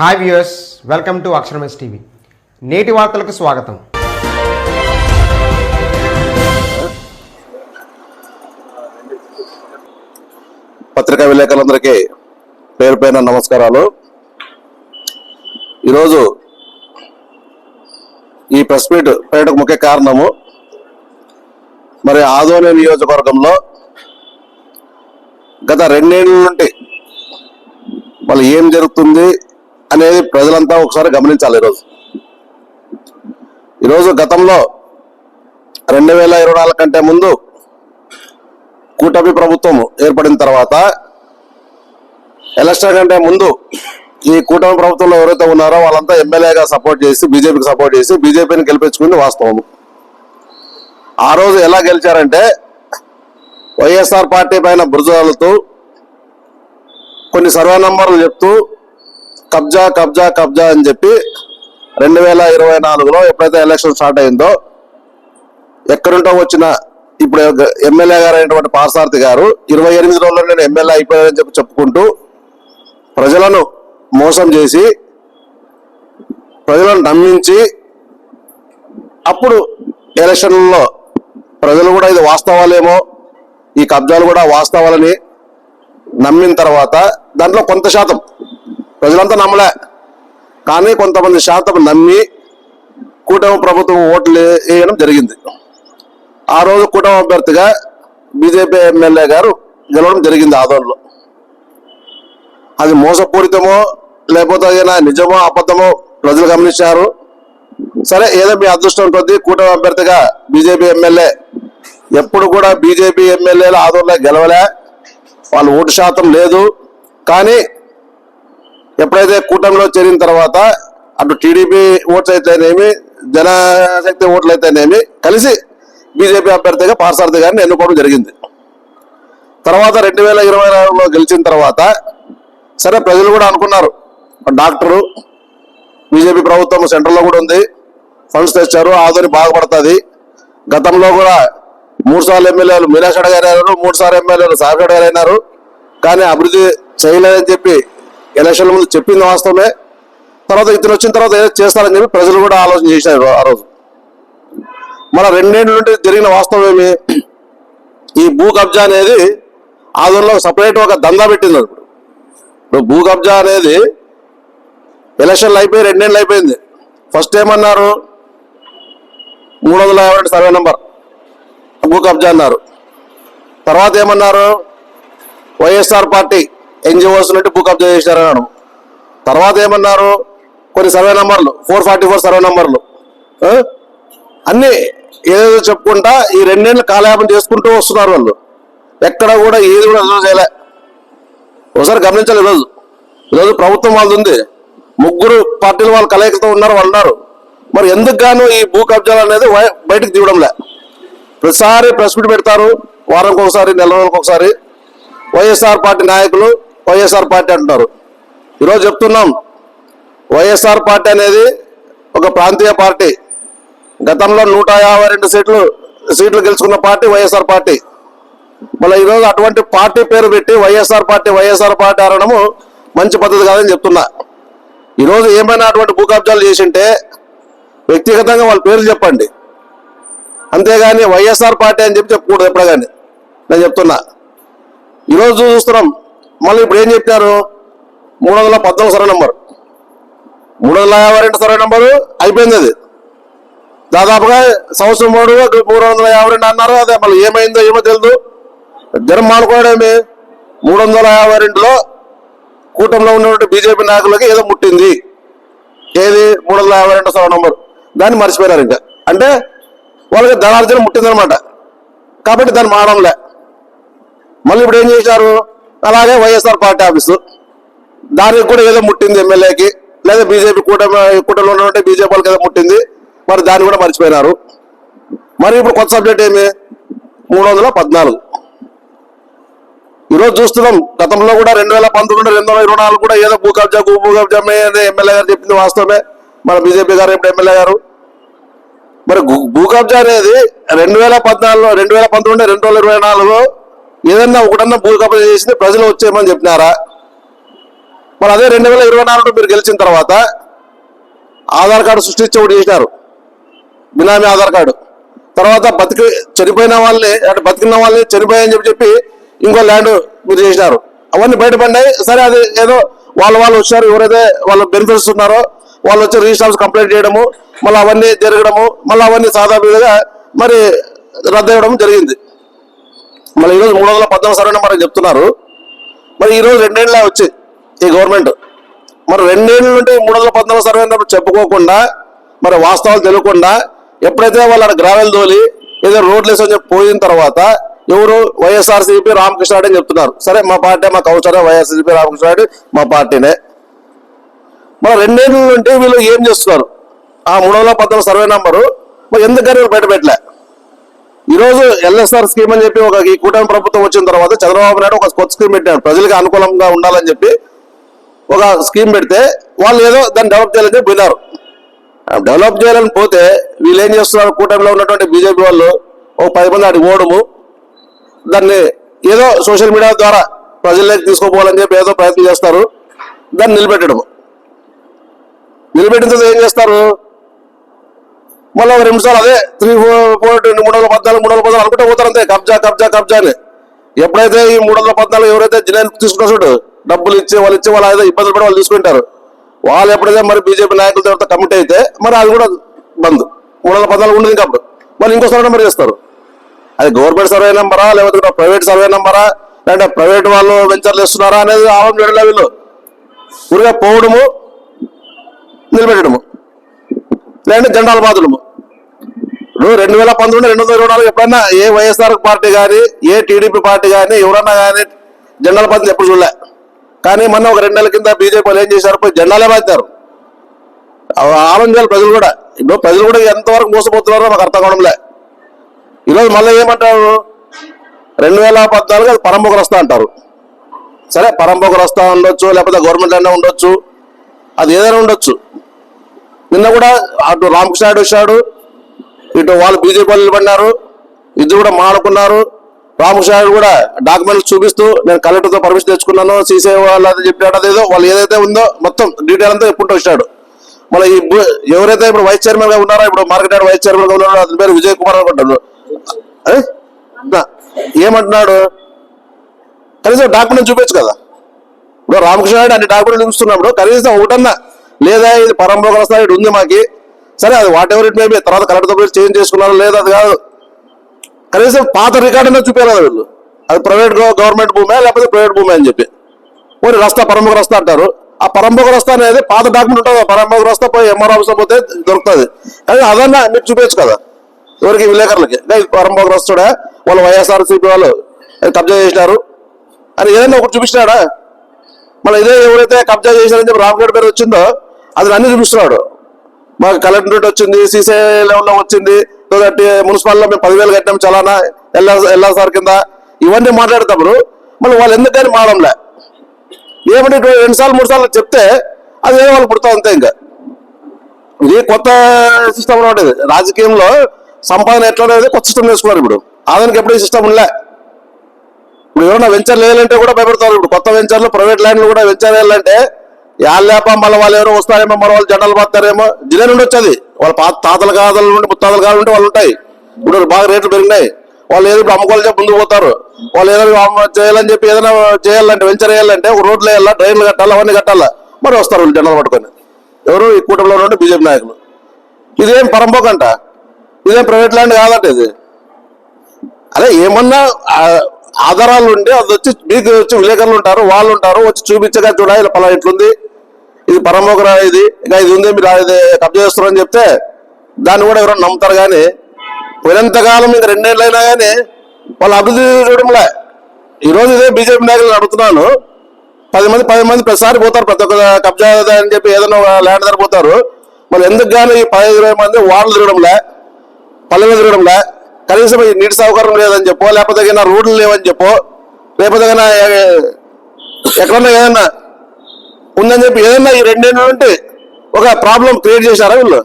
Hi viewers welcome to అక్షరమెస్ TV. నేటి వార్తలకు స్వాగతం. పత్రికా విలేకరులందరికీ పేరు పైన నమస్కారాలు. ఈరోజు ఈ ప్రెస్ మీట్ పేటకు ముఖ్య కారణము మరి ఆదోని నియోజకవర్గంలో గత రెండేళ్ళ నుండి మళ్ళీ ఏం జరుగుతుంది అనేది ప్రజలంతా ఒకసారి గమనించాలి ఈరోజు. ఈరోజు గతంలో రెండు వేల ఇరవై నాలుగు కంటే ముందు కూటమి ప్రభుత్వం ఏర్పడిన తర్వాత ఎలక్షన్ కంటే ముందు ఈ కూటమి ప్రభుత్వంలో ఎవరైతే ఉన్నారో వాళ్ళంతా ఎమ్మెల్యేగా సపోర్ట్ చేసి బీజేపీకి సపోర్ట్ చేసి బీజేపీని గెలిపించుకుంది వాస్తవం. ఆ రోజు ఎలా గెలిచారంటే వైఎస్ఆర్ పార్టీ పైన బురజాలతో కొన్ని సర్వే నంబర్లు చెప్తూ కబ్జా కబ్జా కబ్జా అని చెప్పి రెండు వేల ఇరవై నాలుగులో ఎప్పుడైతే ఎలక్షన్ స్టార్ట్ అయిందో ఎక్కడుంటో వచ్చిన ఇప్పుడు ఎమ్మెల్యే గారు అయినటువంటి పార్సార్థి గారు ఇరవై ఎనిమిది రోజుల్లో నేను ఎమ్మెల్యే అయిపోయానని చెప్పి చెప్పుకుంటూ ప్రజలను మోసం చేసి ప్రజలను నమ్మించి అప్పుడు ఎలక్షన్లలో ప్రజలు కూడా ఇది వాస్తవాలేమో ఈ కబ్జాలు కూడా వాస్తవాలని నమ్మిన తర్వాత దాంట్లో కొంత శాతం ప్రజలంతా నమ్మలే. కానీ కొంతమంది శాతం నమ్మి కూటమి ప్రభుత్వం ఓట్లు వేయడం జరిగింది. ఆ రోజు కూటమి అభ్యర్థిగా బీజేపీ ఎమ్మెల్యే గారు గెలవడం జరిగింది ఆదోళనలో అది మోసపూరితమో లేకపోతే ఏదైనా నిజమో అబద్ధమో ప్రజలు గమనించారు. సరే ఏదో మీ అదృష్టం కొద్దీ కూటమి అభ్యర్థిగా బీజేపీ ఎమ్మెల్యే ఎప్పుడు కూడా బీజేపీ ఎమ్మెల్యేలు ఆదోళనలో గెలవలే. వాళ్ళ ఓటు శాతం లేదు. కానీ ఎప్పుడైతే కూటమిలో చేరిన తర్వాత అటు టీడీపీ ఓట్స్ అయితేనేమి జనశక్తి ఓట్లు అయితేనేమి కలిసి బీజేపీ అభ్యర్థిగా పార్సారథి గారిని ఎన్నుకోవడం జరిగింది. తర్వాత రెండు వేల ఇరవై నాలుగులో గెలిచిన తర్వాత సరే ప్రజలు కూడా అనుకున్నారు. డాక్టరు బీజేపీ ప్రభుత్వం సెంట్రల్లో కూడా ఉంది. ఫండ్స్ తెచ్చారు ఆదోని బాగుపడుతుంది గతంలో కూడా మూడు సార్లు ఎమ్మెల్యేలు మీనాక్ష గారు అయినారు మూడు సార్లు ఎమ్మెల్యేలు సాగర్ గారు అయినారు. కానీ అభివృద్ధి చేయలేదని చెప్పి ఎలక్షన్ల ముందు చెప్పింది వాస్తవమే. తర్వాత ఇతను వచ్చిన తర్వాత ఏదో చేస్తారని చెప్పి ప్రజలు కూడా ఆలోచన చేశారు ఆ రోజు. మన రెండేళ్ళ నుండి జరిగిన వాస్తవం ఏమి? ఈ భూ కబ్జా అనేది ఆదంలో సపరేట్ ఒక దందా పెట్టింది ఇప్పుడు ఇప్పుడు భూ కబ్జా అనేది ఎలక్షన్లు అయిపోయి రెండేళ్ళు అయిపోయింది. ఫస్ట్ ఏమన్నారు? మూడు వందల యాభై రెండు సర్వే నెంబర్. భూ కబ్జా అన్నారు. తర్వాత ఏమన్నారు? వైఎస్ఆర్ పార్టీ ఎన్జిఓస్ నుండి భూ కబ్జా చేశారన్నాడు తర్వాత ఏమన్నారు? కొన్ని సర్వే నంబర్లు ఫోర్ ఫార్టీ ఫోర్ సర్వే నంబర్లు. అన్నీ అన్ని ఏదేదో చెప్పుకుంటా ఈ రెండేళ్ళు కాలయాపం చేసుకుంటూ వస్తున్నారు వాళ్ళు. ఎక్కడ కూడా ఏది కూడా రిజర్వ్ చేయలే. ఒకసారి గమనించాలి ఈరోజు. ఈరోజు ప్రభుత్వం వాళ్ళది ఉంది. ముగ్గురు పార్టీలు వాళ్ళ కలయికతో ఉన్నారు వాళ్ళు ఉన్నారు మరి ఎందుకు గాను ఈ భూ కబ్జాలు అనేది బయటకు తీయడంలే ప్రతిసారి ప్రెస్ మీట్ పెడతారు. వారానికి ఒకసారి నెల రోజులకు ఒకసారి వైఎస్ఆర్ పార్టీ నాయకులు వైఎస్ఆర్ పార్టీ అంటున్నారు. ఈరోజు చెప్తున్నాం వైఎస్ఆర్ పార్టీ అనేది ఒక ప్రాంతీయ పార్టీ. గతంలో నూట యాభై రెండు సీట్లు సీట్లు గెలుచుకున్న పార్టీ వైఎస్ఆర్ పార్టీ. మళ్ళీ ఈరోజు అటువంటి పార్టీ పేరు పెట్టి వైఎస్ఆర్ పార్టీ వైఎస్ఆర్ పార్టీ అనడము మంచి పద్ధతి కాదని చెప్తున్నా. ఈరోజు ఏమైనా అటువంటి భూకబ్జాలు చేసింటే వ్యక్తిగతంగా వాళ్ళ పేర్లు చెప్పండి. అంతేగాని వైఎస్ఆర్ పార్టీ అని చెప్పి చెప్పకూడదు ఎప్పుడు కానీ నేను చెప్తున్నా. ఈరోజు చూస్తున్నాం మళ్ళీ ఇప్పుడు ఏం చెప్పారు మూడు వందల పద్నాలుగు సరే నెంబర్. మూడు వందల యాభై రెండు సరే నంబరు అయిపోయింది అది. దాదాపుగా సంవత్సరం మూడు మూడు వందల యాభై రెండు అన్నారు అదే మళ్ళీ ఏమైందో ఏమో తెలియదు జనం మానుకోవడమే. మూడు వందల యాభై రెండులో కూటమిలో ఉన్నటువంటి బీజేపీ నాయకులకి ఏదో ముట్టింది. ఏది? మూడు వందల యాభై రెండు సర్వే నంబర్. దాన్ని మర్చిపోయారు ఇంకా. అంటే వాళ్ళకి ధనార్జన ముట్టిందనమాట కాబట్టి దాన్ని మారడంలే. మళ్ళీ ఇప్పుడు ఏం చేశారు? అలాగే వైఎస్ఆర్ పార్టీ ఆఫీసు. దానికి కూడా ఏదో ముట్టింది ఎమ్మెల్యేకి. లేదా బీజేపీ కూటమి కూటమిలో ఉన్నటువంటి బీజేపీ వాళ్ళకి ఏదో ముట్టింది. మరి దాన్ని కూడా మర్చిపోయినారు. మరి ఇప్పుడు కొత్త సబ్జెక్ట్ ఏమి? మూడు వందల పద్నాలుగు. ఈరోజు చూస్తున్నాం గతంలో కూడా రెండు వేల పంతొమ్మిది రెండు వేల ఇరవై నాలుగు కూడా ఏదో భూ కబ్జా భూ భూ కబ్జా ఎమ్మెల్యే గారు చెప్పింది వాస్తవమే. మన బీజేపీ గారు ఇప్పుడు ఎమ్మెల్యే గారు. మరి భూ- భూ కబ్జా అనేది రెండు వేల పద్నాలుగులో రెండు వేల పంతొమ్మిది రెండు వేల ఇరవై నాలుగు ఏదన్నా ఒకటన్నా భూ కబ్జా చేసింది ప్రజలు వచ్చేయమని చెప్పినారా? మరి అదే రెండు వేల ఇరవై నాలుగులో మీరు గెలిచిన తర్వాత ఆధార్ కార్డు సృష్టించి ఒకటి చేసినారు. బినామీ ఆధార్ కార్డు. తర్వాత బతికి చనిపోయిన వాళ్ళని అంటే బతికిన వాళ్ళని చనిపోయాయని చెప్పి చెప్పి ఇంకో ల్యాండ్ మీరు చేసినారు. అవన్నీ బయటపడినాయి సరే అది ఏదో వాళ్ళు వాళ్ళు వచ్చారు ఎవరైతే వాళ్ళ బెనిఫిట్స్ ఉన్నారో వాళ్ళు వచ్చి రిజిస్ట్రాన్స్ కంప్లైంట్ చేయడము మళ్ళీ అవన్నీ జరగడము మళ్ళీ అవన్నీ సాధారణంగా మరి రద్దు అవ్వడం జరిగింది. మళ్ళీ ఈరోజు మూడు వందల పద్నాలుగు సర్వే నెంబర్ అని చెప్తున్నారు. మరి ఈరోజు రెండేళ్ళ వచ్చి ఈ గవర్నమెంట్ మరి రెండేళ్ళ నుండి మూడు వందల పద్నాలుగు సర్వే నెంబర్ చెప్పుకోకుండా మరి వాస్తవాలు తెలియకుండా ఎప్పుడైతే వాళ్ళ గ్రావెల్ తోలి ఏదో రోడ్లు వేసని చెప్పి పోయిన తర్వాత ఎవరు వైఎస్ఆర్సీపీ రామకృష్ణ రెడ్డి అని చెప్తున్నారు. సరే మా పార్టీ మాకు అవసరం వైఎస్ఆర్సీపీ రామకృష్ణ రెడ్డి మా పార్టీనే. మరి రెండేళ్ళ నుండి వీళ్ళు ఏం చేస్తున్నారు? ఆ మూడు వందల పద్నాలుగు సర్వే నెంబరు మరి ఎందుకని బయట పెట్టలే? ఈరోజు ఎల్ఎస్ఆర్ స్కీమ్ అని చెప్పి ఒక ఈ కూటమి ప్రభుత్వం వచ్చిన తర్వాత చంద్రబాబు నాయుడు ఒక కొత్త స్కీమ్ పెట్టాడు ప్రజలకు అనుకూలంగా ఉండాలని చెప్పి ఒక స్కీమ్ పెడితే వాళ్ళు ఏదో దాన్ని డెవలప్ చేయాలని పోయినారు. డెవలప్ చేయాలని పోతే వీళ్ళు ఏం చేస్తున్నారు? కూటమిలో ఉన్నటువంటి బీజేపీ వాళ్ళు ఒక పది మంది అటు ఓడము. దాన్ని ఏదో సోషల్ మీడియా ద్వారా ప్రజల్లోకి తీసుకోపోవాలని చెప్పి ఏదో ప్రయత్నం చేస్తారు. దాన్ని నిలబెట్టడము. నిలబెట్టిన తర్వాత ఏం చేస్తారు? మళ్ళీ ఒక రెండు సార్లు అదే త్రీ ఫోర్ ఫోర్ రెండు మూడు వందల పద్నాలుగు మూడు వందల పద్నాలుగు అనుకుంటే పోతారు అంతే కబ్జా కబ్జా కబ్జా అని. ఎప్పుడైతే ఈ మూడు వందల పద్నాలుగు ఎవరైతే జిల్లాని తీసుకున్నారు చూడు డబ్బులు ఇచ్చి వాళ్ళు ఇచ్చి వాళ్ళు ఏదో ఇబ్బందులు పడి వాళ్ళు తీసుకుంటారు. వాళ్ళు ఎప్పుడైతే మరి బీజేపీ నాయకుల తర్వాత కమిట్ అయితే మరి అది కూడా బంద్. మూడు వందల పద్నాలుగు ఉండదు ఇంకా అప్పుడు మళ్ళీ ఇంకో సర్వే నెంబర్ చేస్తారు. అది గవర్నమెంట్ సర్వే నెంబరా లేకపోతే ప్రైవేట్ సర్వే నెంబరా లేదంటే ప్రైవేట్ వాళ్ళు వెంచర్లు ఇస్తున్నారా అనేది ఆలోచన వీళ్ళు. ఊరిగా పోవడము నిలబెట్టడము. లేదంటే జెండాల బాధులము ఇప్పుడు రెండు వేల పంతొమ్మిది రెండు వందల ఇరవై నాలుగు ఎప్పుడన్నా ఏ వైఎస్ఆర్ పార్టీ కానీ ఏ టీడీపీ పార్టీ కానీ ఎవరన్నా కానీ జెండాల బాధ్యత ఎప్పుడు చూడలే. కానీ మొన్న ఒక రెండు నెలల కింద బీజేపీ వాళ్ళు ఏం చేశారు? పోయి జెండాలే బాధ్యారు ఆలోచన చేయాలి ప్రజలు కూడా. ఇప్పుడు ప్రజలు కూడా ఎంతవరకు మోసపోతున్నారో మాకు అర్థం కావడంలే ఈరోజు మళ్ళీ ఏమంటారు? రెండు వేల పద్నాలుగు అది పరంపొక రస్తా అంటారు. సరే పరంపొక రస్తా ఉండొచ్చు లేకపోతే గవర్నమెంట్ అయినా ఉండొచ్చు. అది ఏదైనా ఉండొచ్చు. నిన్న కూడా అటు రామకృష్ణ నాయుడు వచ్చాడు ఇటు వాళ్ళు బీజేపీ వాళ్ళు నిలబడినారు ఇద్దరు కూడా మాడుకున్నారు రామకృష్ణ నాయుడు కూడా డాక్యుమెంట్స్ చూపిస్తూ నేను కలెక్టర్తో పర్మిషన్ తెచ్చుకున్నాను సీసీ వాళ్ళు అది చెప్పాడు అదేదో వాళ్ళు ఏదైతే ఉందో మొత్తం డీటెయిల్ అంతా ఎప్పుడు వచ్చాడు. మళ్ళీ ఈ ఎవరైతే ఇప్పుడు వైస్ చైర్మన్గా ఉన్నారో ఇప్పుడు మార్కెట్ యార్డ్ వైస్ చైర్మన్గా ఉన్నారో అతని పేరు విజయ్ కుమార్ అనుకుంటాడు ఏమంటున్నాడు? కనీసం డాక్యుమెంట్ చూపించు కదా. ఇప్పుడు రామకృష్ణ నాయుడు అన్ని డాక్యుమెంట్ చూపిస్తున్నప్పుడు కనీసం ఒకటన్నా లేదా ఇది పరంపర స్థాయి ఉంది మాకి. సరే అది వాట్ ఎవర్ ఇట్ మేబీ తర్వాత కలెక్టర్ పోయి చేంజ్ చేసుకున్నారు లేదా అది కాదు. కనీసం పాత రికార్డునే చూపారు కదా వీళ్ళు. అది ప్రైవేట్ గవర్నమెంట్ భూమే లేకపోతే ప్రైవేట్ భూమే అని చెప్పి. పోనీ రస్తా పరంపర రస్తా అంటారు. ఆ పరంపర రస్తా అనేది పాత డాక్యుమెంట్ ఉంటుంది పరంపర రస్తా పోయి ఎంఆర్ ఆఫీస్ పోతే దొరుకుతుంది. కానీ అదన్నా మీరు చూపించు కదా. ఎవరికి? విలేకరులకి. "లే, పరంపర రస్తుడా వాళ్ళు వైఎస్ఆర్సీపీ వాళ్ళు కబ్జా చేసినారు. అని ఏదైనా ఒకటి చూపించినాడా? మళ్ళీ ఇదే ఎవరైతే కబ్జా చేశారని చెప్పి రామగఢ్ పేరు వచ్చిందో అది అన్ని చూపిస్తున్నాడు. మాకు కలెక్టరేట్ వచ్చింది సీసీ లెవెల్లో వచ్చింది కాబట్టి మున్సిపాల్లో మేము పదివేలు కట్టాం చలానా ఎల్ఆర్ ఎల్ఆర్ఆర్ కింద. ఇవన్నీ మాట్లాడేటప్పుడు మళ్ళీ వాళ్ళు ఎందుకని మాడంలే ఏమంటే రెండు సార్లు మూడు సార్లు చెప్తే అది ఏదో వాళ్ళు పుడతా అంతే ఇంకా. ఇది కొత్త సిస్టమ్ ఉండేది రాజకీయంలో సంపాదన ఎట్లా అనేది కొత్త సిస్టమ్ చేసుకున్నారు ఇప్పుడు. ఆదానికి ఎప్పుడు ఈ సిస్టమ్ ఉండలే ఇప్పుడు ఎవరైనా వెంచర్ లేదంటే కూడా భయపడతారు. ఇప్పుడు కొత్త వెంచర్లు ప్రైవేట్ ల్యాండ్లు కూడా వెంచర్ వేయాలంటే యాళ్ళేప మళ్ళీ వాళ్ళు ఎవరో వస్తారేమో మన వాళ్ళు జెండాలు పడతారేమో జిల్లా నుండి వచ్చేది. వాళ్ళ పాత తాతల కాదల నుండి ముత్తాతల కాదు ఉంటే వాళ్ళు ఉంటాయి ఇప్పుడు బాగా రేట్లు పెరిగినాయి. వాళ్ళు ఏదో ఇప్పుడు అమ్ముకోవాలి చెప్పి ముందుకు పోతారు. వాళ్ళు ఏదో చేయాలని చెప్పి ఏదైనా చేయాలంటే వెంచర్ వేయాలంటే రోడ్లు వేయాలా డ్రైన్లు కట్టాలా అవన్నీ కట్టాలా. మరి వస్తారు జనాలు జెండాలు పట్టుకొని. ఎవరు ఈ కూటమిలో నుండి బీజేపీ నాయకులు. ఇదేం పరంపోకంట ఇదేం ప్రైవేట్ ల్యాండ్ కాదంట ఇది? అదే ఏమన్నా ఆధారాలు ఉండి అది వచ్చి మీకు వచ్చి విలేకరులు ఉంటారు వాళ్ళు ఉంటారు వచ్చి చూపించగా చూడాలి పలా ఇట్లుంది ఇది పరమోగర ఇది. ఇంకా ఇది ఉంది మీరు ఇది కబ్జా చేస్తున్నారని చెప్తే దాన్ని కూడా ఎవరైనా నమ్ముతారు కానీ పోయినంతకాలం ఇంకా రెండేళ్ళైనా కానీ వాళ్ళు అభివృద్ధి చూడడంలే. ఈరోజు ఇదే బీజేపీ నాయకులు అడుగుతున్నాను పది మంది పది మంది ప్రతిసారి పోతారు ప్రతి ఒక్క కబ్జా అని చెప్పి ఏదైనా ల్యాండ్ దగ్గర పోతారు. మరి ఎందుకు కానీ ఈ పది ఇరవై మంది వార్డులు తిరగడంలే పల్లెలు తిరగడంలే. కనీసం ఈ నీటి సౌకర్యం లేదని చెప్పో లేకపోతే రోడ్లు లేవని చెప్పో లేకపోతే ఏదైనా ఎక్కడన్నా ఏదన్నా ఉందని చెప్పి ఏదన్నా ఈ రెండేళ్ళ ఒక ప్రాబ్లం క్రియేట్ చేశారా వీళ్ళు?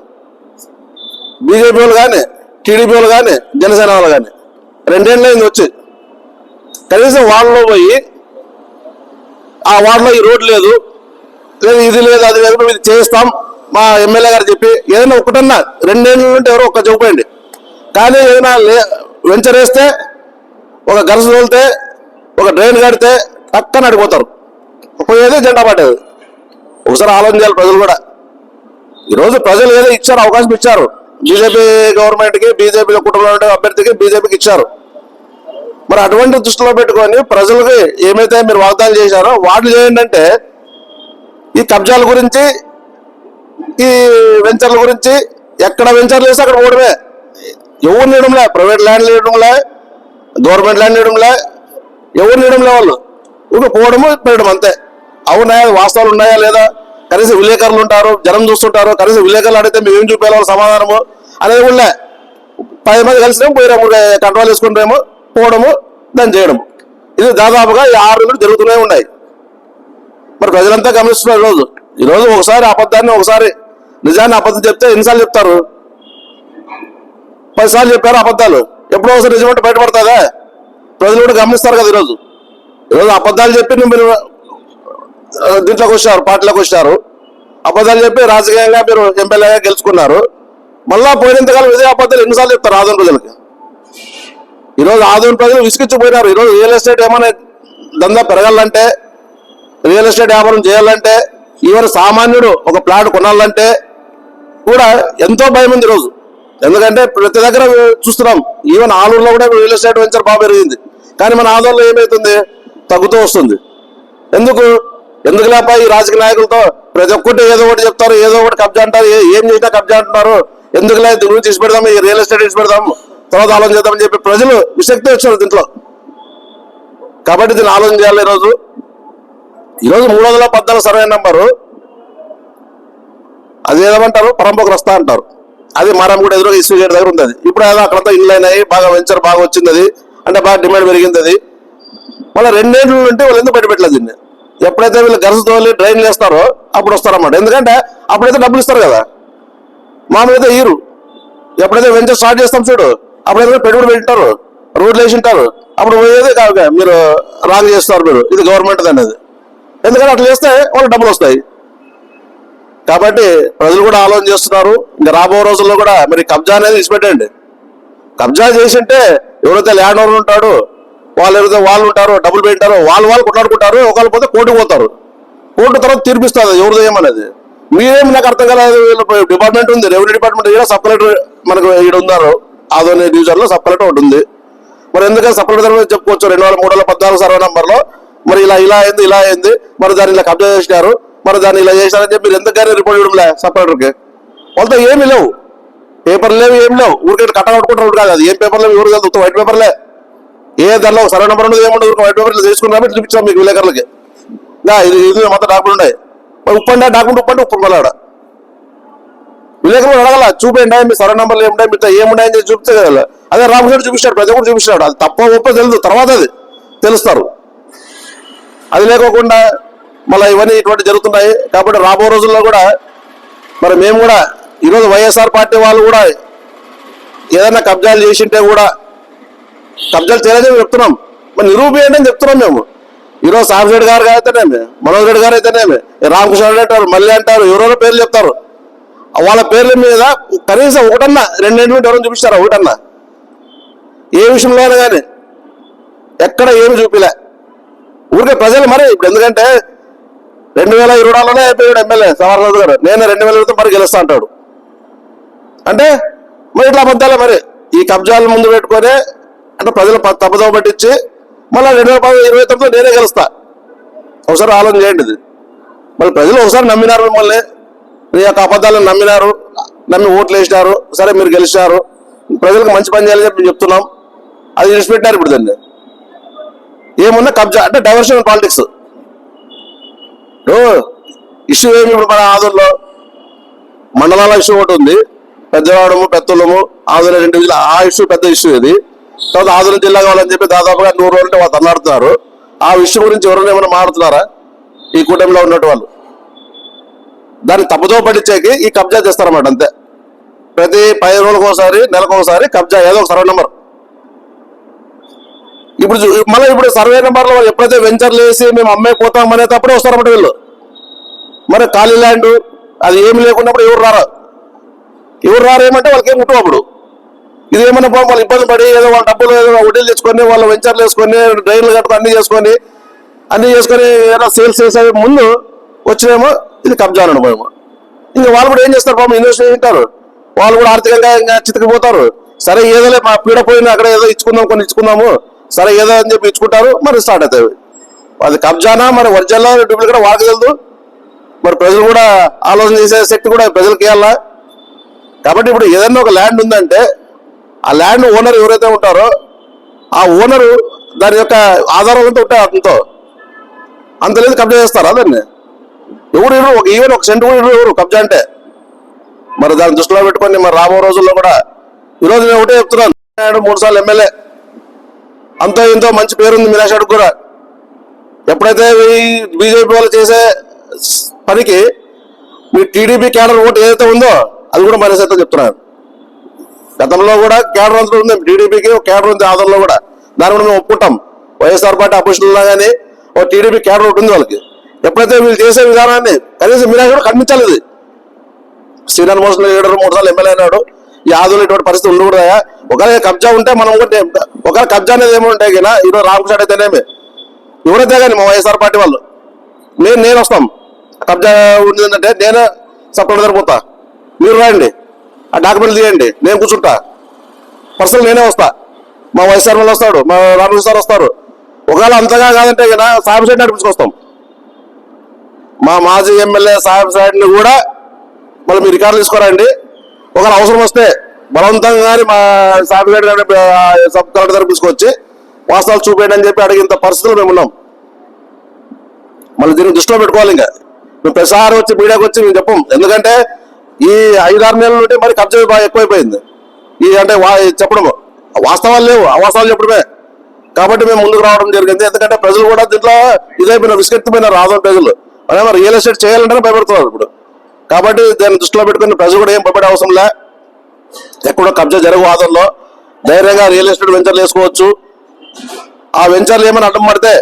బీజేపీ వాళ్ళు కానీ టీడీపీ వాళ్ళు కానీ జనసేన వాళ్ళు కానీ రెండేళ్ళు అయింది వచ్చి. కనీసం వాళ్ళలో పోయి ఆ వార్డులో ఈ రోడ్ లేదు లేదు ఇది లేదు అది లేదు ఇది చేస్తాం మా ఎమ్మెల్యే గారు చెప్పి ఏదైనా ఒకటన్నా రెండేళ్ళ నుండి ఎవరో ఒక్క చూపండి కానీ ఏదైనా వెంచర్ వేస్తే ఒక గరస తోలితే ఒక డ్రైన్ కడితే టక్కన అడిగిపోతారు. పోయేదే జెండా పట్టేది. ఒకసారి ఆలోచన చేయాలి ప్రజలు కూడా. ఈరోజు ప్రజలు ఏదో ఇచ్చారు అవకాశం ఇచ్చారు. బీజేపీ గవర్నమెంట్కి బీజేపీలో బీజేపీ కుటుంబంలో అభ్యర్థికి బీజేపీకి ఇచ్చారు. మరి అటువంటి దృష్టిలో పెట్టుకొని ప్రజలకి ఏమైతే మీరు వాగ్దానం చేశారో వాటిని ఏంటంటే ఈ కబ్జాల గురించి ఈ వెంచర్ల గురించి ఎక్కడ వెంచర్లు వేస్తే అక్కడ ఓడమే ఎవరు నీయడంలే ప్రైవేట్ ల్యాండ్ నీయడంలే గవర్నమెంట్ ల్యాండ్ ఇవ్వడంలే ఎవరు నీయడంలే వాళ్ళు. ఇంకా పోవడము పెట్టడం అంతే. అవునాయా? వాస్తవాలు ఉన్నాయా లేదా? కనీసం విలేకరులు ఉంటారు జనం చూస్తుంటారు కనీసం విలేకరులు అడిగితే మేము ఏం చూపేయాలి సమాధానము అనేది కూడా పది మంది కలిసినాము పోయినాము కంట్రోల్ చేసుకుంటాము పోవడము దాన్ని చేయడము. ఇది దాదాపుగా ఈ ఆరు రోజులు జరుగుతూనే ఉన్నాయి. మరి ప్రజలంతా గమనిస్తున్నారు ఈరోజు. ఈరోజు ఒకసారి అబద్ధాన్ని ఒకసారి నిజాన్ని అబద్ధం చెప్తే ఎన్నిసార్లు చెప్తారు? పదిసార్లు చెప్పారు అబద్ధాలు. ఎప్పుడో ఒకసారి నిజమంటే బయటపడుతుందా? ప్రజలు కూడా గమనిస్తారు కదా ఈరోజు. ఈరోజు అబద్ధాలు చెప్పి మీరు దీంట్లోకి వచ్చారు పార్టీలోకి వచ్చారు. అబద్ధాలు చెప్పి రాజకీయంగా మీరు ఎమ్మెల్యేగా గెలుచుకున్నారు. మళ్ళా పోయినంతకాలం ఇదే అబద్ధాలు ఎన్నిసార్లు చెప్తారు ఆదోని ప్రజలకి? ఈరోజు ఆదోని ప్రజలు విసిగించిపోయినారు ఈరోజు రియల్ ఎస్టేట్ ఏమైనా దందా పెరగాలంటే రియల్ ఎస్టేట్ వ్యాపారం చేయాలంటే ఈవెన్ సామాన్యుడు ఒక ప్లాట్ కొనాలంటే కూడా ఎంతో భయం ఉంది ఈరోజు. ఎందుకంటే ప్రతి దగ్గర చూస్తున్నాం ఈవెన్ ఆలూరులో కూడా రియల్ ఎస్టేట్ వెంచర్ బాగా పెరిగింది. కానీ మన ఆదోళనలో ఏమవుతుంది తగ్గుతూ వస్తుంది. ఎందుకు? ఎందుకు లేప ఈ రాజకీయ నాయకులతో? ప్రతి ఒక్కటి ఏదో ఒకటి చెప్తారు ఏదో ఒకటి కబ్జా అంటారు ఏం చేసినా కబ్జా అంటున్నారు. ఎందుకు లేదు దీని గురించి ఇచ్చి పెడదాం ఈ రియల్ ఎస్టేట్ ఇచ్చి పెడదాం తర్వాత ఆలోచన చేద్దామని చెప్పి ప్రజలు విశక్తి వచ్చారు దీంట్లో. కాబట్టి దీన్ని ఆలోచన చేయాలి ఈరోజు. ఈరోజు మూడు వందల పద్నాలుగు సర్వే నెంబరు. అది ఏమంటారు? పరంపకు రస్తా అంటారు. అది మారం కూడా ఎదురుగా ఇష్యూ చేయడం దగ్గర ఉంది అది. ఇప్పుడు ఏదో అక్కడంతా ఇల్లు అయినాయి బాగా వెంచర్ బాగా వచ్చింది అది. అంటే బాగా డిమాండ్ పెరిగింది అది. మళ్ళీ రెండేళ్ళు ఉంటే వాళ్ళు ఎందుకు బయటపెట్టలేదు దీన్ని? ఎప్పుడైతే వీళ్ళు గరస తోలి డ్రైన్ వేస్తారో అప్పుడు వస్తారన్నమాట. ఎందుకంటే అప్పుడైతే డబ్బులు ఇస్తారు కదా. మామూలుగా అయితే ఇయ్యరు. ఎప్పుడైతే వెంచర్ స్టార్ట్ చేస్తాం చూడు అప్పుడైతే పెట్టుబడి పెట్టారు రోడ్లు వేసి ఉంటారు. అప్పుడు పోయేది కాదు మీరు రాంగ్ చేస్తారు మీరు. ఇది గవర్నమెంట్ అనేది. ఎందుకంటే అట్లా చేస్తే వాళ్ళకి డబ్బులు వస్తాయి. కాబట్టి ప్రజలు కూడా ఆలోచన చేస్తున్నారు. ఇంకా రాబో రోజుల్లో కూడా మరి కబ్జా అనేది ఇచ్చిపెట్టండి కబ్జా చేసింటే ఎవరైతే ల్యాండ్ ఓనర్ ఉంటాడో వాళ్ళు ఎవరైతే వాళ్ళు ఉంటారు డబ్బులు పెట్టారు వాళ్ళు వాళ్ళు కొట్లాడుకుంటారు ఒకళ్ళు పోతే కోర్టుకు పోతారు. కోర్టు తర్వాత తీర్పిస్తారు ఎవరిది ఏమనేది మీరేం నాకు అర్థం కాలేదు వీళ్ళ డిపార్ట్మెంట్ ఉంది రెవెన్యూ డిపార్ట్మెంట్ ఇక్కడ సబ్ కలెక్టర్ మనకు ఇక్కడ ఉన్నారు ఆదోని డివిజన్లో సబ్ కలెక్టర్ ఒకటి ఉంది. మరి ఎందుకంటే సబ్ కలెక్టర్ చెప్పుకోవచ్చు రెండు వేల మూడు వేల పద్నాలుగు సర్వే నెంబర్లో మరి ఇలా ఇలా అయింది ఇలా అయింది మరి దాన్ని ఇలా కబ్జా చేసినారు మరి దాన్ని ఇలా చేశారని చెప్పి మీరు ఎందుకని రిపోర్ట్ ఇవ్వడంలే సబ్ కలెక్టర్కి వాళ్ళతో ఏమి లేవు. పేపర్లు లేవు ఏం లేవు. ఊరికే కట్ట కట్టుకుంటారు కాదు అది. ఏం పేపర్లు ఎవరు తెలుసు వైట్ పేపర్లే ఏ దానిలో ఒక సర్వే నెంబర్ ఉండదు ఏముండదు వైట్ పేపర్లు తీసుకున్నామే చూపించాం మీకు విలేకరులకి. ఇది ఇది మొత్తం డాక్యుమెంట్ ఉన్నాయి. మరి ఉప్పండి డాక్యుమెంట్ ఉప్పండి ఉప్పు మళ్ళాడ విలేకరులు అడగల చూపేయండి మీ సర్వే నెంబర్లు ఏముంటాయి మీతో ఏముంటాయని చెప్పి చూపితే కదా. అదే రామకృష్ణ చూపించాడు ప్రతి ఒక్కరు చూపించాడు అది తప్ప ఒప్ప తెలుసు తర్వాత అది తెలుస్తారు. అది లేకోకుండా మళ్ళీ ఇవన్నీ ఇటువంటి జరుగుతున్నాయి. కాబట్టి రాబో రోజుల్లో కూడా మరి మేము కూడా ఈరోజు వైఎస్ఆర్ పార్టీ వాళ్ళు కూడా ఏదైనా కబ్జాలు చేసింటే కూడా కబ్జాలు చేయలేదని చెప్తున్నాం. మరి నిరూపియండి అని చెప్తున్నాం మేము. ఈరోజు సాంబరెడ్డి గారు అయితేనేమి మనోజ్ రెడ్డి గారు అయితేనేమి రామకృష్ణ రెడ్డి అంటారు మళ్ళీ అంటారు ఎవరెవరో పేర్లు చెప్తారు. వాళ్ళ పేర్ల మీద కనీసం ఒకటన్నా రెండేళ్ళు ఎవరైనా చూపిస్తారా ఒకటన్నా? ఏ విషయంలోనే కానీ ఎక్కడ ఏమి చూపిలే. ఊరికే ప్రజలు మరి ఇప్పుడు ఎందుకంటే రెండు వేల ఇరవై నాలుగులోనే అయిపోయాడు ఎమ్మెల్యే సవారరాజు గారు. నేను రెండు వేల ఇరవై మరి గెలుస్తా అంటాడు. అంటే మరి ఇట్లా అబద్ధాలే మరి. ఈ కబ్జాలు ముందు పెట్టుకొని అంటే ప్రజలు తప్పదవ పట్టించి మళ్ళీ రెండు వేల పది ఇరవై తొమ్మిదిలో నేనే గెలుస్తా. ఒకసారి ఆలోచన చేయండి ఇది. మళ్ళీ ప్రజలు ఒకసారి నమ్మినారు మిమ్మల్ని. మీ యొక్క అబద్ధాలను నమ్మినారు నమ్మి ఓట్లు వేసినారు. సరే మీరు గెలిచారు. ప్రజలకు మంచి పని చేయాలని చెప్పి చెప్తున్నాం. అది విడిచిపెట్టినారు ఇప్పుడు దాన్ని. ఏమున్నా కబ్జా అంటే డైవర్షన్ పాలిటిక్స్ ఇష్యూ ఏమి ఇప్పుడు మన ఆదుల్లో మండలాల ఇష్యూ ఒకటి ఉంది. పెద్దవాడము పెత్తలము ఆదుల రెండు ఆ ఇష్యూ పెద్ద ఇష్యూ ఇది. తర్వాత ఆదుల జిల్లా కావాలని చెప్పి దాదాపుగా నూరు రోజులు వాళ్ళు తన్నాడుతున్నారు ఆ విషయం గురించి ఎవరైనా ఏమైనా మాట్లాడుతున్నారా? ఈ కూటమిలో ఉన్నట్టు వాళ్ళు. దాన్ని తప్పుదో పట్టించేకి ఈ కబ్జా చేస్తారన్నమాట అంతే. ప్రతి పది రోజులకు ఒకసారి నెలకు ఒకసారి కబ్జా ఏదో ఒక సర్వే నెంబర్. ఇప్పుడు మళ్ళీ ఇప్పుడు సర్వే నెంబర్లో ఎప్పుడైతే వెంచర్లు వేసి మేము అమ్మే పోతాం అనే తప్పుడే వస్తారన్నమాట వీళ్ళు. మరి ఖాళీ ల్యాండ్ అది ఏమి లేకున్నప్పుడు ఎవరు రారా? ఎవరు రారేమంటే ఏమంటే వాళ్ళకి ఏం ఉంటావు అప్పుడు. ఇది ఏమన్నా వాళ్ళు ఇబ్బంది పడి ఏదో వాళ్ళ డబ్బులు ఏదో వడ్డీలు తెచ్చుకొని వాళ్ళ వెంచర్లు వేసుకొని డ్రైన్లు కట్టుకొని అన్ని చేసుకొని అన్ని చేసుకొని ఏదో సేల్స్ చేసే ముందు వచ్చినేమో ఇది కబ్జా అనుభవం ఇంకా వాళ్ళు కూడా ఏం చేస్తారు పాపం? ఇన్వెస్ట్ ఉంటారు. వాళ్ళు కూడా ఆర్థికంగా ఇంకా చితికిపోతారు. సరే ఏదోలే మా పీడపోయినా అక్కడ ఏదో ఇచ్చుకుందాం కొన్ని ఇచ్చుకుందాము. సరే ఏదో అని చెప్పి ఇచ్చుకుంటారు మరి స్టార్ట్ అవుతాయి. అది కబ్జానా మరి ఒరిజినల్ డూప్లికేట్ వాళ్ళకి తెలుదు. మరి ప్రజలు కూడా ఆలోచన చేసే శక్తి కూడా ప్రజలకు ఇవ్వాలా? కాబట్టి ఇప్పుడు ఏదైనా ఒక ల్యాండ్ ఉందంటే ఆ ల్యాండ్ ఓనర్ ఎవరైతే ఉంటారో ఆ ఓనరు దాని యొక్క ఆధారం అంతా ఉంటాయి అతనితో. అంత లేదు కబ్జా చేస్తారా దాన్ని? ఎవరు ఎవరు ఒక ఈవెన్ ఒక సెంటు కూడా ఇవ్వరు ఎవరు? కబ్జా అంటే. మరి దాన్ని దృష్టిలో పెట్టుకొని మరి రాబో రోజుల్లో కూడా ఈరోజు నేను ఒకటే చెప్తున్నాను. మూడు సార్లు ఎమ్మెల్యే. అంతో ఇంతో మంచి పేరుంది మీనాక్షడికి కూడా. ఎప్పుడైతే ఈ బీజేపీ వాళ్ళు చేసే పనికి మీ టీడీపీ కేడర్ ఓటు ఏదైతే ఉందో అది కూడా మరేసైతే చెప్తున్నాను. గతంలో కూడా కేడర్ అంతా ఉంది. టీడీపీకి ఒక కేడర్ ఉంది ఆధారంలో కూడా. దాని కూడా మేము ఒప్పుకుంటాం. వైఎస్ఆర్ పార్టీ అపోజిషన్లో కానీ ఒక టీడీపీ కేడర్ ఉంటుంది వాళ్ళకి. ఎప్పుడైతే వీళ్ళు చేసే విధానాన్ని కనీసం మీరు కూడా ఖండించాలి ఇది శ్రీరామ్ మోషన్ లీడర్ మూడు సార్లు ఎమ్మెల్యే అయినాడు. ఈ ఆదులు ఇటువంటి పరిస్థితి ఉండకూడదా? ఒకవేళ కబ్జా ఉంటే మనం కూడా ఒకవేళ కబ్జా అనేది ఏమో ఉంటాయి కదా ఈరోజు రామకృష్ణ అయితేనేమి ఎవరైతే కానీ మా వైఎస్ఆర్ పార్టీ వాళ్ళు. మేము నేను వస్తాం. కబ్జా ఉండిందంటే నేనే సపోర్ట్ సరిపోతా మీరు రాయండి. ఆ డాక్యుమెంట్లు తీయండి. నేను కూర్చుంటా. పర్సనల్ నేనే వస్తా. మా వైఎస్ఆర్ వాళ్ళు వస్తాడు. మా రామకృష్ణ సార్ వస్తారు. ఒకవేళ అంతగా కాదంటే కదా సాహెబ్ సైడ్ నడిపించుకొస్తాం. మా మాజీ ఎమ్మెల్యే సాహెబ్ సైడ్ని కూడా మళ్ళీ మీ రికార్డులు తీసుకోరండి. ఒకవేళ అవసరం వస్తే బలవంతంగా కానీ మా సాహెబ్ సైడ్ సబ్ కలెక్టర్ దగ్గర తీసుకొచ్చి వాస్తవాలు చూపేయండి అని చెప్పి అడిగినంత పరిస్థితులు మేము ఉన్నాం. మళ్ళీ దీన్ని దృష్టిలో పెట్టుకోవాలి ఇంకా. మేము ప్రసారం వచ్చి మీడియాకి వచ్చి మేము చెప్పం. ఎందుకంటే ఈ ఐదారు నెలల నుండి మరి ఖర్చు బాగా ఎక్కువైపోయింది. ఈ అంటే వా- చెప్పడము. వాస్తవాలు లేవు. అవాస్తవాలు చెప్పడమే. కాబట్టి మేము ముందుకు రావడం జరిగింది. ఎందుకంటే ప్రజలు కూడా దీంట్లో ఇదైపోయిన విస్కెత్తిపోయిన రాదు ప్రజలు. అదే మరి రియల్ ఎస్టేట్ చేయాలంటేనే భయపడుతున్నారు ఇప్పుడు. కాబట్టి దాన్ని దృష్టిలో పెట్టుకుని ప్రజలు కూడా ఏం భయపడే అవసరం లే. ఎక్కడో కబ్జా జరగవు ఆదంలో ధైర్యంగా రియల్ ఎస్టేట్ వెంచర్లు వేసుకోవచ్చు. ఆ వెంచర్లు ఏమైనా అడ్డం పడితే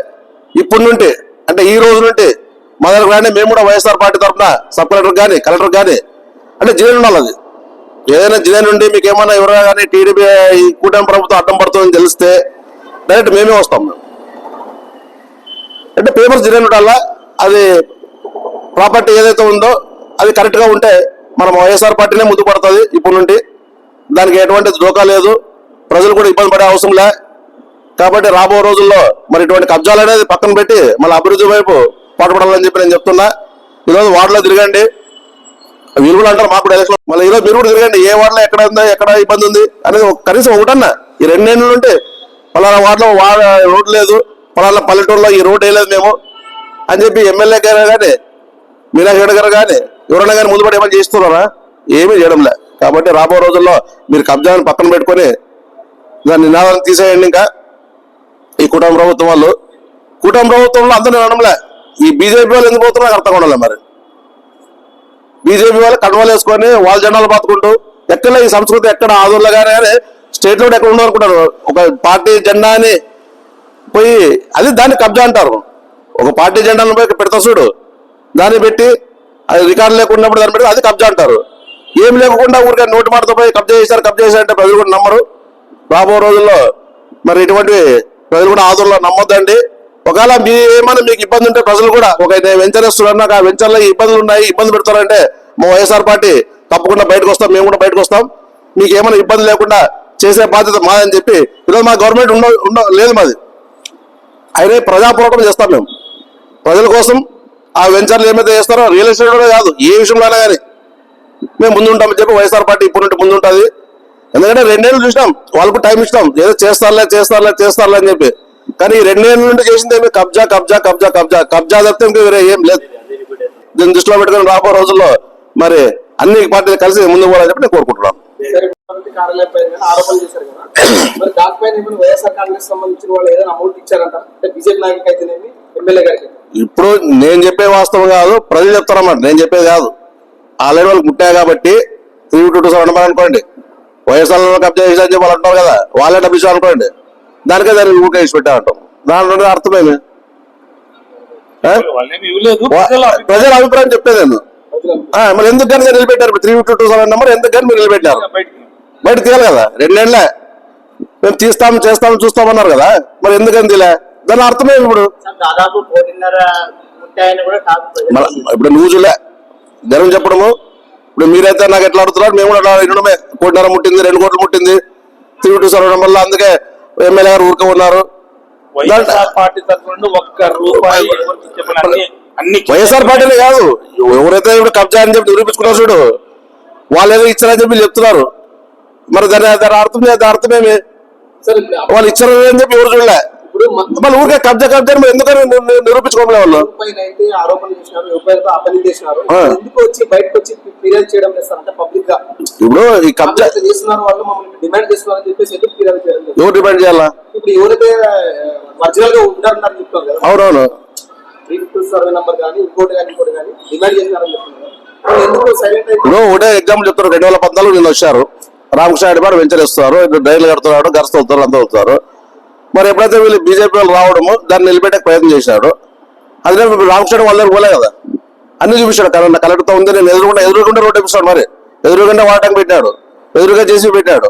ఇప్పటి నుండి అంటే ఈ రోజు నుండి మొదలు కానీ మేము కూడా వైఎస్ఆర్ పార్టీ తరఫున సబ్ కలెక్టర్ కానీ కలెక్టర్ కానీ అంటే జిల్లా ఉండాలి అది. ఏదైనా జిల్లా నుండి మీకు ఏమైనా ఎవరైనా కానీ టీడీపీ ఈ కూటమి ప్రభుత్వం అడ్డం పడుతుందని తెలిస్తే డైరెక్ట్ మేమే వస్తాం అంటే పేపర్స్ జిల్లా ఉండాలా అది ప్రాపర్టీ ఏదైతే ఉందో అది కరెక్ట్గా ఉంటే మనం వైఎస్ఆర్ పార్టీనే ముందు పడుతుంది ఇప్పుడు నుండి. దానికి ఎటువంటి దోకా లేదు. ప్రజలు కూడా ఇబ్బంది పడే అవసరం లే. కాబట్టి రాబో రోజుల్లో మరి ఇటువంటి కబ్జాలు అనేది పక్కన పెట్టి మళ్ళీ అభివృద్ధి వైపు పాటుపడాలని చెప్పి నేను చెప్తున్నా. ఈరోజు వార్డులో తిరగండి. మీరు కూడా అంటారు మాకు కూడా ఎలక్షన్ మళ్ళీ ఈరోజు మీరు కూడా తిరగండి ఏ వార్డులో ఎక్కడ ఉందా ఎక్కడ ఇబ్బంది ఉంది అనేది కనీసం ఒకటన్నా ఈ రెండేళ్ళు ఉంటే పలానా వార్డులో వాడ రోడ్ లేదు పలానా పల్లెటూరులో ఈ రోడ్ వేయలేదు మేము అని చెప్పి ఎమ్మెల్యే గారు కానీ మీనాక్షి గారు కానీ ఎవరైనా కానీ ముందు పడి ఏమైనా చేస్తున్నారా? ఏమీ చేయడంలే. కాబట్టి రాబో రోజుల్లో మీరు కబ్జాను పక్కన పెట్టుకొని దాన్ని నినాదాన్ని తీసేయండి ఇంకా. ఈ కుటుంబ ప్రభుత్వం వాళ్ళు కుటుంబ ప్రభుత్వంలో అందరూ అనడంలే ఈ బీజేపీ వాళ్ళు ఎందుకు పోతున్నారో అర్థం కావడం మరి. బీజేపీ వాళ్ళు కడవలు వేసుకొని వాళ్ళ జెండాలు పాతుకుంటూ ఎక్కడ ఈ సంస్కృతి ఎక్కడ ఆదుర్లో కానీ స్టేట్లో ఎక్కడ ఉండవు అనుకుంటారు. ఒక పార్టీ జెండాని పోయి అది దాన్ని కబ్జా అంటారు. ఒక పార్టీ జెండాను పోయి పెడతా చూడు. దాన్ని పెట్టి అది రికార్డు లేకున్నప్పుడు దాన్ని పెట్టి అది కబ్జా అంటారు. ఏం లేకుండా ఊరికే నోటి మాటతో పోయి కబ్జా చేశారు కబ్జా చేశారంటే ప్రజలు కూడా నమ్మరు. రాబో రోజుల్లో మరి ఇటువంటి ప్రజలు కూడా ఆదుర్లో నమ్మొద్దండి. ఒకవేళ మీ ఏమైనా మీకు ఇబ్బంది ఉంటే ప్రజలు కూడా ఒక నేను వెంచర్ నాకు ఆ వెంచర్లో ఇబ్బందులు ఉన్నాయి ఇబ్బంది పెడతారంటే మా వైఎస్ఆర్ పార్టీ తప్పకుండా బయటకు వస్తాం మేము కూడా బయటకు వస్తాం. మీకు ఏమైనా ఇబ్బంది లేకుండా చేసే బాధ్యత మాదని చెప్పి ఈరోజు మా గవర్నమెంట్ ఉండ ఉండ లేదు మాది. అయినా ప్రజాపూర్వకం చేస్తాం మేము. ప్రజల కోసం ఆ వెంచర్లు ఏమైతే చేస్తారో రియల్ ఎస్టేట్ కూడా కాదు ఏ విషయంలో అయినా కానీ మేము ముందు ఉంటామని చెప్పి వైఎస్ఆర్ పార్టీ ఇప్పుడు నుండి ముందు ఉంటుంది. ఎందుకంటే రెండేళ్ళు చూసినాం వాళ్ళకు టైం ఇచ్చినాం. ఏదో చేస్తారులే చేస్తారులే చేస్తారులే అని చెప్పి. కానీ ఈ రెండేళ్ళ నుండి చేసింది ఏమి? కబ్జా కబ్జా కబ్జా కబ్జా. కబ్జా తప్పితే ఇంకా వేరే ఏం లేదు. దీన్ని దృష్టిలో పెట్టుకొని రాబో రోజుల్లో మరి అన్ని పార్టీలు కలిసి ముందుకు పోవాలని చెప్పి నేను కోరుకుంటున్నాను. వాళ్ళు ఇప్పుడు నేను చెప్పే వాస్తవం కాదు ప్రజలు చెప్తారన్నమాట నేను చెప్పేది కాదు. ఆల్రెడీ వాళ్ళకి ముట్టాయి కాబట్టి త్రీ టూ టూ సెవెన్ అనుకోండి. వైఎస్ఆర్ కబ్జా చేసి అని చెప్పి వాళ్ళు అంటారు కదా. వాళ్ళే డబ్బు ఇచ్చారు అనుకోండి దానికే దాన్ని ఊరికే ఇచ్చి పెట్టా అంటాం దాని నుండి అర్థమేమి ప్రజల అభిప్రాయం. చెప్పేది నేను. మరి ఎందుకు కానీ నిలబెట్టారు? ఇప్పుడు three fifty two seven number ఎందుకు కానీ మీరు నిలబెట్టారు బయట తీయాలి కదా? రెండేళ్ళే మేము తీస్తాం చేస్తాం చూస్తామన్నారు కదా? మరి ఎందుకని తీలే దాని అర్థమే ఇప్పుడు? ఇప్పుడు న్యూస్లే జనం చెప్పడము. ఇప్పుడు మీరైతే నాకు ఎట్లా అడుగుతున్నారు? మేము కూడా అట్లా కోటిన్నర ముట్టింది రెండు కోట్లు ముట్టింది. త్రీ టూ సెవెన్ వల్ల అందుకే ఎమ్మెల్యే గారు ఊరుకో ఉన్నారు. వైఎస్ఆర్ పార్టీనే కాదు. ఎవరైతే ఇప్పుడు కబ్జా అని చెప్పి నిరూపించుకున్నారు చూడు వాళ్ళు ఏదో ఇచ్చారని చెప్పి చెప్తున్నారు. మరి దాని దాని అర్థం దాని అర్థమేమి వాళ్ళు ఇచ్చారు అని చెప్పి ఎవరు చూడలే. మళ్ళీ ఊరికే కబ్జా కబ్జా మరి ఎందుకని ని- ని- నిరూపించుకోలే వాళ్ళు? అయితే ఆరోపణలు చేసినారు ఎవరిపైన చేసినారు. ఎందుకు వచ్చి బయటకు వచ్చి ఫిర్యాదు చేయడం లేదు సార్? అంటే పబ్లిక్గా. ఇప్పుడు ఈ కబ్జా చేస్తున్నారు వాళ్ళు మమ్మల్ని డిమాండ్ చేస్తున్నారు అని చెప్పేసి ఎందుకు ఫిర్యాదు చేయడం లేదు? ఎవరు డిపెండ్ చేయాలా? ఇప్పుడు ఎవరైతే ఒరిజినల్గా ఉన్నారన్నారు చెప్తారు కదా. అవునవును. సర్వే నంబర్ కానీ ఇంకోటి కానీ ఇంకోటి కానీ డిమాండ్ చేస్తున్నారని చెప్తున్నారు. మరి ఎందుకు సైలెంట్ అయితే? ఇప్పుడు ఒకటే ఎగ్జాంపుల్ చెప్తారు రెండు వేల పద్నాలుగు నిన్న వచ్చారు. రామకృష్ణ రెడ్డి గారు వెంచర్ ఇస్తున్నారు డ్రైన్లు కడుతున్నాడు గరస్తూ వస్తారు అంతా వస్తారు మరి ఎప్పుడైతే వీళ్ళు బీజేపీ వాళ్ళు రావడము దాన్ని నిలబెట్టే ప్రయత్నం చేశాడు. అదే రామకృష్ణ వాళ్ళ దగ్గర పోలే కదా. అన్ని చూపించాడు కరెంట్ కలెక్టర్తో ఉంది నేను ఎదురుకుండా ఎదురుకుండా రోడ్డు ఇప్పిస్తాడు మరి. ఎదురుకుండా వాడటం పెట్టాడు ఎదురుగా చేసి పెట్టాడు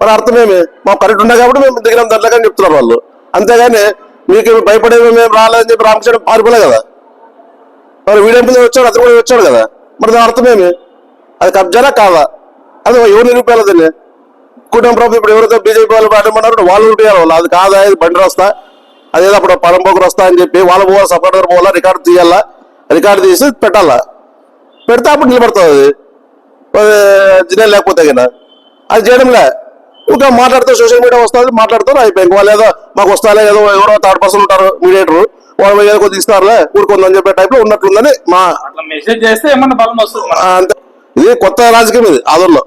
మరి అర్థమేమి మాకు కరెక్ట్ ఉన్నా కాబట్టి మేము దిగినాం దాంట్లో కానీ చెప్తున్నారు వాళ్ళు. అంతేగాని మీకు భయపడేవి మేము రాలేదని చెప్పి రామకృష్ణ పారిపోలే కదా. మరి వీడెంపీ వచ్చాడు? అతను కూడా వచ్చాడు కదా. మరి దాని అర్థమేమి అది కబ్జానా కాదా? అది ఎవరు నిరూపాలి దాన్ని? కుటుంబ ప్రభుత్వం ఇప్పుడు ఎవరైతే బీజేపీ వాళ్ళు అడ్డమన్నారు వాళ్ళు నిరూపించాలి వాళ్ళు? అది కాదా? ఇది బండి వస్తా అదేదో అప్పుడు పరంపోకు వస్తా అని చెప్పి వాళ్ళ పోవాలి సపరేటర్ పోవాలా రికార్డు తీయాలా? రికార్డు తీసి పెట్టాలా? పెడితే అప్పుడు నిలబడుతుంది అది. జినే లేకపోతే కదా అది చేయడంలే. ఇంకా మాట్లాడితే సోషల్ మీడియా వస్తుంది మాట్లాడతారు అయిపోయింది. వాళ్ళు ఏదో మాకు వస్తాలే ఏదో ఎవరో థర్డ్ పర్సన్ ఉంటారు మీడియేటర్. వాళ్ళు ఏదో కొద్దిగా ఇస్తారులే ఊరుకుందని చెప్పే టైప్లో ఉన్నట్లుందని మా అట్లా మెసేజ్ చేస్తే ఏమన్నా బలం వస్తుంది ఆ, అంతే. ఇది కొత్త రాజకీయం ఇది ఆదోళనలో